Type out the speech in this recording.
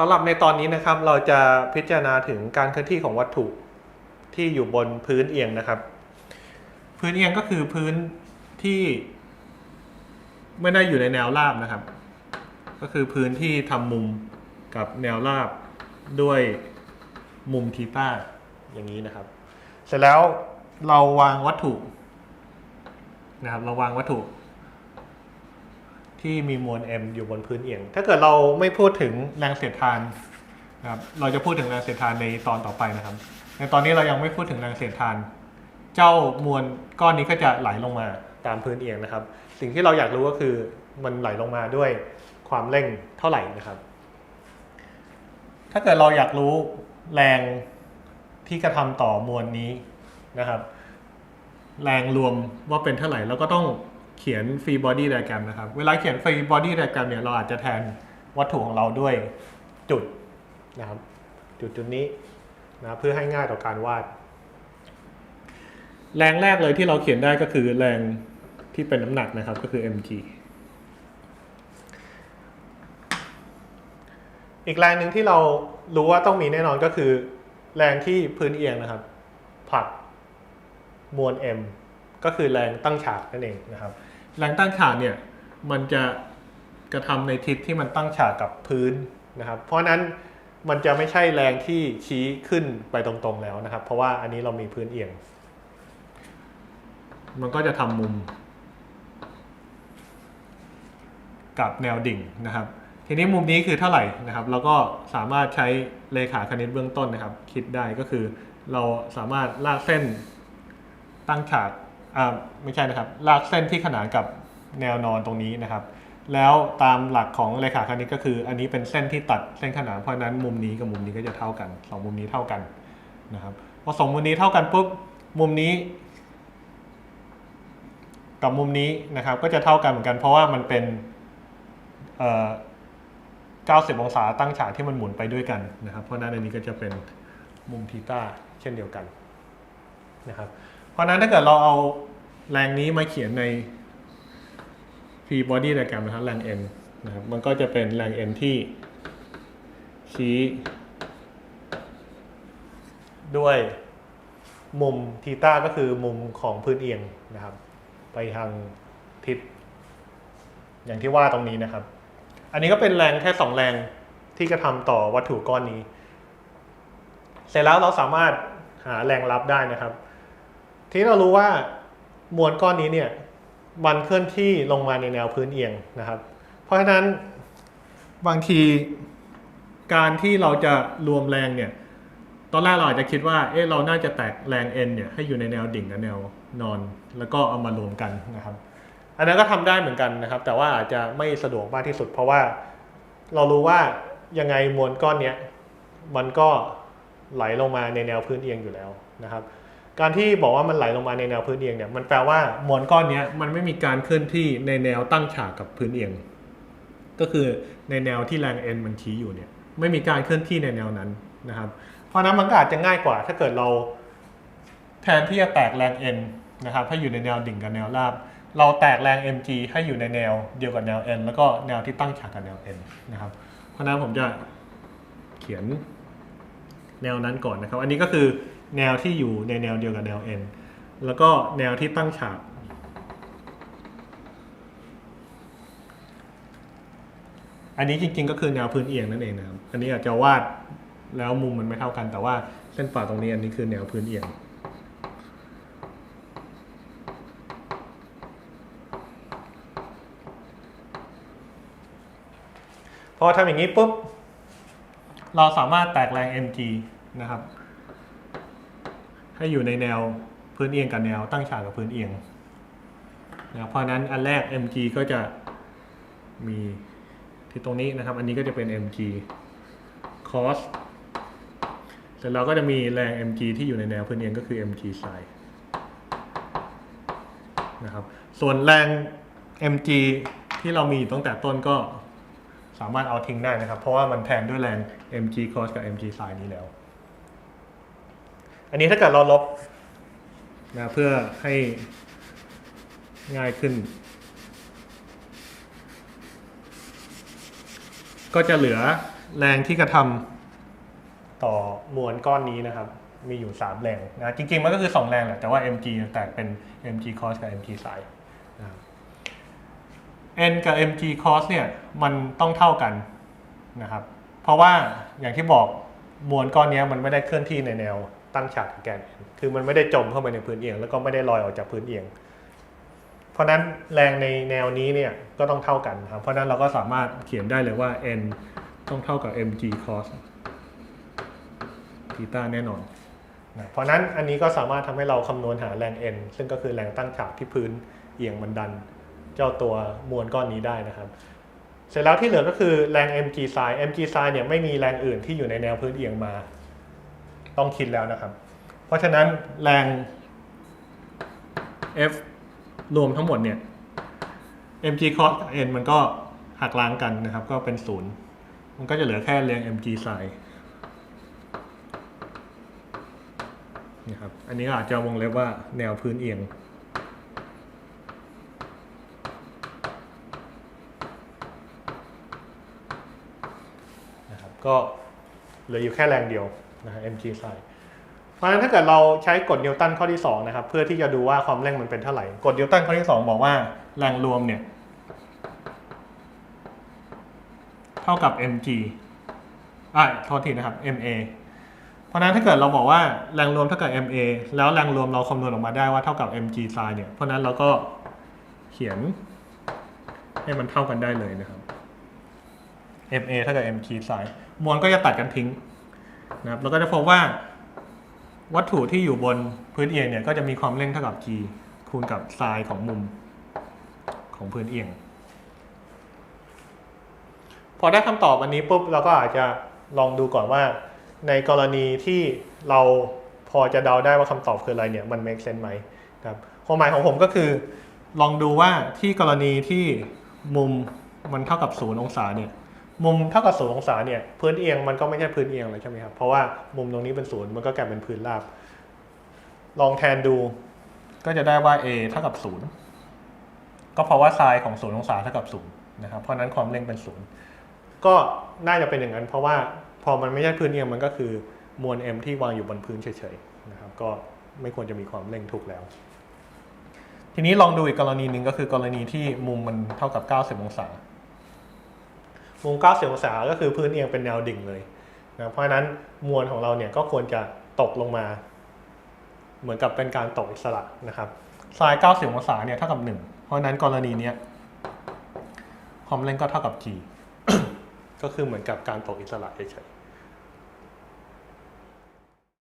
สำหรับในตอนนี้นะครับเราจะพิจารณาถึงการเคลื่อนที่ของวัตถุที่อยู่บนพื้นเอียงนะครับ พื้นเอียงก็คือพื้นที่ไม่ได้อยู่ในแนวราบนะครับ ก็คือพื้นที่ทำมุมกับแนวราบด้วยมุมทีต้าอย่างนี้นะครับ เสร็จแล้วเราวางวัตถุนะครับเราวางวัตถุ ที่มีมวล m อยู่บนพื้นเอียง ถ้าเกิดเราไม่พูดถึงแรงเสียดทานนะครับเราจะพูดถึงแรงเสียดทานในตอนต่อไปนะครับ ในตอนนี้เรายังไม่พูดถึงแรงเสียดทาน เจ้ามวลก้อนนี้ก็จะไหลลงมาตามพื้นเอียงนะครับ สิ่งที่เราอยากรู้ก็คือมันไหลลงมาด้วยความเร่งเท่าไหร่นะครับ ถ้าเกิดเราอยากรู้แรงที่กระทำต่อมวลนี้นะครับ แรงรวมว่าเป็นเท่าไหร่เราก็ต้อง เขียนฟรีบอดี้ไดแกรมนะครับ เวลาเขียนฟรีบอดี้ไดแกรมเนี่ยเราอาจจะแทนวัตถุของเราด้วยจุดนะครับจุดจุดนี้นะเพื่อให้ง่ายต่อการวาด แรงแรกเลยที่เราเขียนได้ก็คือแรงที่เป็นน้ำหนักนะครับก็คือ mg อีกแรงหนึ่งที่เรารู้ว่าต้องมีแน่นอนก็คือ แรงที่พื้นเอียงนะครับผลักมวล m ก็คือแรงตั้งฉากนั่นเองนะครับ แรงตั้งฉากเนี่ยมันจะกระทำในทิศที่มันตั้งฉากกับพื้นนะครับ เพราะฉะนั้นมันจะไม่ใช่แรงที่ชี้ขึ้นไปตรงๆแล้วนะครับ เพราะว่าอันนี้เรามีพื้นเอียง มันก็จะทำมุม กับแนวดิ่งนะครับ ทีนี้มุมนี้คือเท่าไหร่นะครับ เราก็สามารถใช้เลขาคณิตเบื้องต้นนะครับ คิดได้ก็คือ เราสามารถลากเส้นตั้งฉาก อ่าไม่ใช่นะครับลากเส้นที่ขนานกับแนวนอนตรงนี้นะครับ แล้วตามหลักของเลขาคณิตก็คือ อันนี้เป็นเส้นที่ตัดเส้นขนานเพราะนั้นมุมนี้กับมุมนี้ก็จะเท่ากันสองมุมนี้เท่ากันนะครับพอสองมุมนี้เท่ากันปุ๊บมุมนี้ กับมุมนี้นะครับ ก็จะเท่ากันเหมือนกัน เพราะว่ามันเป็นเอ่อ90 องศาตั้งฉากที่มันหมุนไปด้วยกันนะครับ เพราะนั้นอันนี้ก็จะเป็นมุมทีต้าเช่นเดียวกันนะครับ ราะนั้นถ้าเกิดเราเอาแรงนี้มาเขียนใน p body diagram นะครับแรง n นะครับมันก็จะเป็นแรง n ที่ชี้ด้วยมุมทีต้าก็คือมุมของพื้นเอียงนะครับ ไปทางทิศ อย่างที่ว่าตรงนี้นะครับ อันนี้ก็เป็นแรงแค่สองแรงที่กระทำต่อวัตถุก้อนนี้ เสร็จแล้วเราสามารถหาแรงรับได้นะครับ ทีนี้เรารู้ว่ามวลก้อนนี้เนี่ยมันเคลื่อนที่ลงมาในแนวพื้นเอียงนะครับ เพราะฉะนั้นบางทีการที่เราจะรวมแรงเนี่ยตอนแรกเราอาจจะคิดว่า เอ๊ะ เราน่าจะแตกแรง n เนี่ยให้อยู่ในแนวดิ่งกับแนวนอน แล้วก็เอามารวมกันนะครับ อันนั้นก็ทำได้เหมือนกันนะครับ แต่ว่าอาจจะไม่สะดวกมากที่สุด เพราะว่าเรารู้ว่ายังไงมวลก้อนเนี้ยมันก็ไหลลงมาในแนวพื้นเอียงอยู่แล้วนะครับ การที่บอกว่ามันไหลลงมาในแนวพื้นเอียงเนี่ยมันแปลว่ามวลก้อนนี้มันไม่มีการเคลื่อนที่ในแนวตั้งฉากกับพื้นเอียง ก็คือในแนวที่แรง n มันชี้อยู่เนี่ยไม่มีการเคลื่อนที่ในแนวนั้นนะครับ เพราะนั้นมันก็อาจจะง่ายกว่า ถ้าเกิดเราแทนที่จะแตกแรง n นนะครับให้อยู่ในแนวดิ่งกับแนวราบ เราแตกแรง mg ให้อยู่ในแนวเดียวกับแนว n แล้วก็แนวที่ตั้งฉากกับแนว n นะครับ เพราะฉะนั้นผมจะเขียนแนวนั้นก่อนนะครับ อันนี้ก็คือ แนวที่อยู่ในแนวเดียวกับแนว n แล้วก็แนวที่ตั้งฉาก อันนี้จริงๆก็คือแนวพื้นเอียงนั่นเองนะครับ อันนี้อาจจะวาดแล้วมุมมันไม่เท่ากัน แต่ว่าเส้นฝ่าตรงนี้อันนี้คือแนวพื้นเอียงพอทำอย่างนี้ปุ๊บ เราสามารถแตกแรง mg นะครับ ให้อยู่ในแนวพื้นเอียงกับแนวตั้งฉากกับพื้นเอียงนะครับเพราะนั้นอันแรก mg ก็จะมีที่ตรงนี้นะครับ อันนี้ก็จะเป็น mg cos เสร็จแล้วก็จะมีแรง mg ที่อยู่ในแนวพื้นเอียงก็คือ mg sin นะครับ ส่วนแรง mg ที่เรามีตั้งแต่ต้นก็สามารถเอาทิ้งได้นะครับ เพราะว่ามันแทนด้วยแรง mg cos กับ mg sin นี้แล้ว อันนี้ถ้าเกิดเราลบนะเพื่อให้ง่ายขึ้น ก็จะเหลือแรงที่กระทำต่อมวลก้อนนี้นะครับ มีอยู่ 3 แรงนะจริงๆ มันก็คือ 2 แรงแหละแต่ว่า mg แตกเป็น mg cos กับ mg sin n กับ mg cos เนี่ยมันต้องเท่ากันนะครับ เพราะว่าอย่างที่บอกมวลก้อนนี้มันไม่ได้เคลื่อนที่ในแนว ตั้งฉากของแกน n คือมันไม่ได้จมเข้าไปในพื้นเอียง แล้วก็ไม่ได้ลอยออกจากพื้นเอียง เพราะฉะนั้นแรงในแนวนี้เนี่ยก็ต้องเท่ากันครับ เพราะฉะนั้นเราก็สามารถเขียนได้เลยว่า n ต้องเท่ากับ mg cos ธีตาแน่นอนนะเพราะฉะนั้นอันนี้ก็สามารถทำให้เราคำนวณหาแรง n ซึ่งก็คือแรงตั้งฉากที่พื้นเอียงมันดัน เจ้าตัวมวลก้อนนี้ได้นะครับเสร็จแล้วที่เหลือก็คือแรง mg sin mg sin เนี่ยไม่มีแรงอื่นที่อยู่ในแนวพื้นเอียงมา ต้องคิดแล้วนะครับ เพราะฉะนั้นแรง F รวมทั้งหมดเนี่ย mg cos n มันก็หักล้างกันนะครับ ก็เป็นศูนย์มันก็จะเหลือแค่แรง mg sin นี่ครับ อันนี้อาจจะวงเล็บว่าแนวพื้นเอียง นะครับ ก็เหลืออยู่แค่แรงเดียว นะฮะ mg sin เพราะฉะนั้นถ้าเกิดเราใช้กฎนิวตันข้อที่2นะครับเพื่อที่จะดูว่าความเร่งมันเป็นเท่าไหร่กฎนิวตันข้อที่ 2 บอกว่าแรงรวมเนี่ยเท่ากับ mg อ่าโทษทีนะครับ ma เพราะฉะนั้นถ้าเกิดเราบอกว่าแรงรวมเท่ากับ ma แล้วแรงรวมเราคำนวณออกมาได้ว่าเท่ากับ mg sin เนี่ยเพราะนั้นเราก็เขียนให้มันเท่ากันได้เลยนะครับ ma เท่ากับ mg sin มวลก็จะตัดกันทิ้ง นะครับเราก็จะพบว่าวัตถุที่อยู่บนพื้นเอียงเนี่ยก็จะมีความเร่งเท่ากับ g คูณกับไซน์ของมุมของพื้นเอียง พอได้คำตอบอันนี้ปุ๊บเราก็อาจจะลองดูก่อนว่า ในกรณีที่เราพอจะเดาได้ว่าคำตอบคืออะไรเนี่ยมัน make sense ไหมครับความหมายของผมก็คือ ลองดูว่าที่กรณีที่มุมมันเท่ากับศูนย์องศาเนี่ย มุมเท่ากับศูนย์องศาเนี่ยพื้นเอียงมันก็ไม่ใช่พื้นเอียงเลยใช่ไหมครับ เพราะว่ามุมตรงนี้เป็นศูนย์มันก็กลายเป็นพื้นราบ ลองแทนดูก็จะได้ว่า a เท่ากับศูนย์ก็เพราะว่าไซน์ของศูนย์องศาเท่ากับศูนย์นะครับ เพราะนั้นความเร่งเป็นศูนย์ก็น่าจะเป็นอย่างนั้น เพราะว่าพอมันไม่ใช่พื้นเอียงมันก็คือมวล m ที่วางอยู่บนพื้นเฉยๆนะครับ ก็ไม่ควรจะมีความเร่งถูกแล้ว ทีนี้ลองดูอีกกรณีหนึ่งก็คือกรณีที่มุมมันเท่ากับ 90 องศา มุม90องศาก็คือพื้นเอียงเป็นแนวดิ่งเลยนะเพราะฉะนั้นมวลของเราเนี่ยก็ควรจะตกลงมา เหมือนกับเป็นการตกอิสระนะครับทราย 90องศาเนี่ยเท่ากับ 1 เพราะฉะนั้นกรณีเนี้ยความเร่งก็เท่ากับ g ก็คือเหมือนกับการตกอิสระเฉยๆ